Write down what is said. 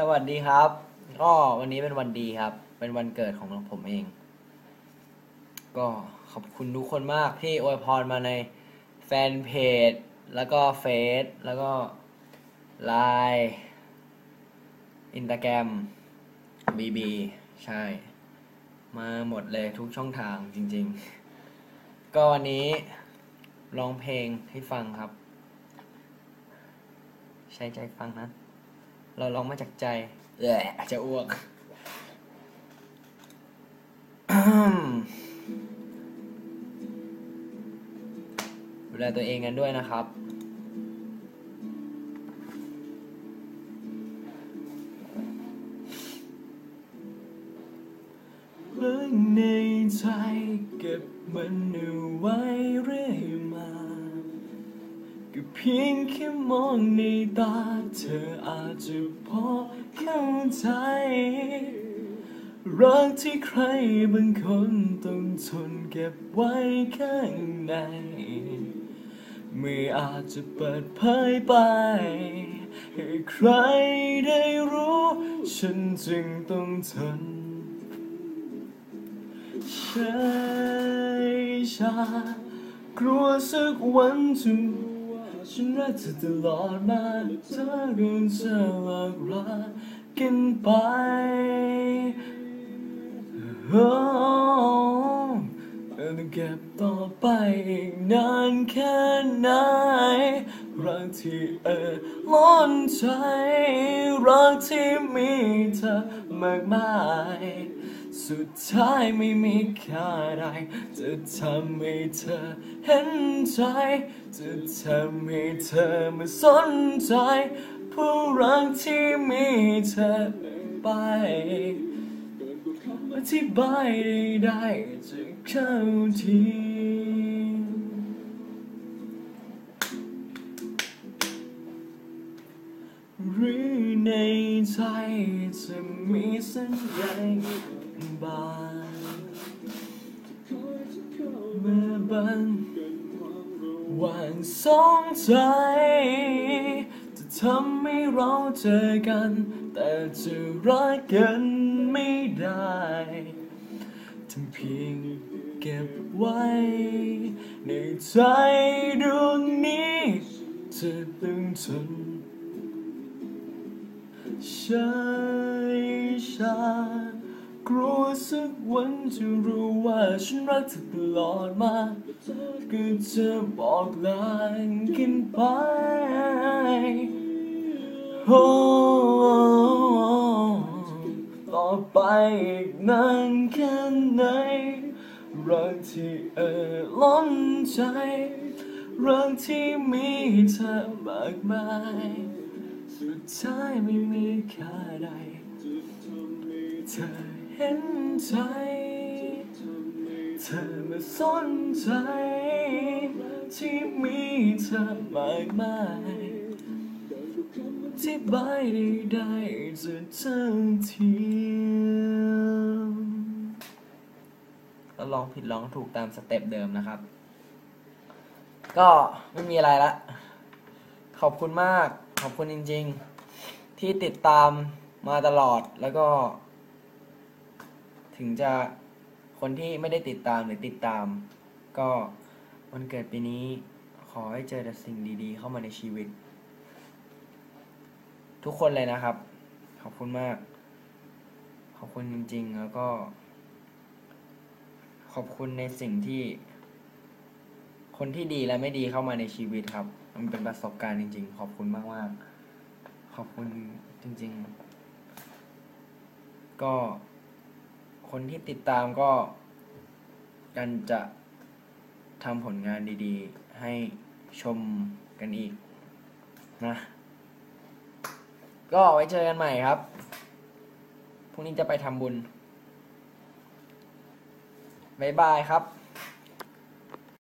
สวัสดีครับ ก็วันนี้เป็นวันดีครับ เป็นวันเกิดของผมเอง ก็ขอบคุณทุกคนมากที่อวยพรมาในแฟนเพจ แล้วก็เฟซแล้วก็ไลน์อินสตาแกรมบีบีใช่ มาหมดเลยทุกช่องทางจริง ๆ ก็วันนี้ร้องเพลงให้ฟังครับ ใช้ใจฟังนะ เราร้องมาจากใจแหละจะอ้วกดูแลตัวเองกันด้วยนะครับ เรื่องในใจเก็บมันเอาไว้ พียงแค่มองในตาเธออาจจะพอเข้าใจ รักที่ใครบางคนต้องทนเก็บไว้ข้างใน ไม่อาจจะเปิดเผยไป ให้ใครได้รู้ ฉันจึงต้องทนใช่ชากลัวสักวันจะ ฉันรักเธอตลอดมาเธอก็จะเลิกรักกันไปโอ้ต้องเก็บต่อไปอีกนานแค่ไหน รักที่เออล้นใจ รักที่มีเธอมากมาย สุดท้ายไม่มีค่าใดจะทำให้เธอเห็นใจ จะทำให้เธอมาสนใจ ผู้รักที่มีเธอไปอธิบายได้จะเข้าทีหรือในใจจะมีสัญญาณ นวางสองใจ จะทำให้เราเจอกัน แต่จะรักกันไม่ได้ทำเพียงเก็บไว้ ในใจดวงนี้จะต้องทนใช่ชา กลัวสักวันจะรู้ว่าฉันรักเธอตลอดมาก็จะบอกลากันไป โอ้ต่อไปอีกนานแค่ไหน รักที่เอ่อล้นใจ รักที่มีเธอมากมาย สุดท้ายไม่มีค่าใดเธอ เห็นใจ เธอมาสนใจ ที่มีเธอมากมายที่บายได้จะเท่าเทีก็ร้องผิดร้องถูกตามสเต็ปเดิมนะครับ ก็ไม่มีอะไรละ ขอบคุณมาก ขอบคุณจริง ๆ ที่ติดตามมาตลอดแล้วก็ ถึงจะคนที่ไม่ได้ติดตามหรือติดตาม ก็วันเกิดปีนี้ขอให้เจอแต่สิ่งดีๆ เข้ามาในชีวิต ทุกคนเลยนะครับ ขอบคุณมาก ขอบคุณจริง ๆ แล้วก็ ขอบคุณในสิ่งที่ คนที่ดีและไม่ดีเข้ามาในชีวิตครับ มันเป็นประสบการณ์จริง ๆ ขอบคุณมากมากๆขอบคุณจริง ๆ ก็ คนที่ติดตามก็กันจะทำผลงานดีๆ ให้ชมกันอีกนะ ก็ไว้เจอกันใหม่ครับ พรุ่งนี้จะไปทำบุญ บ๊ายบายครับ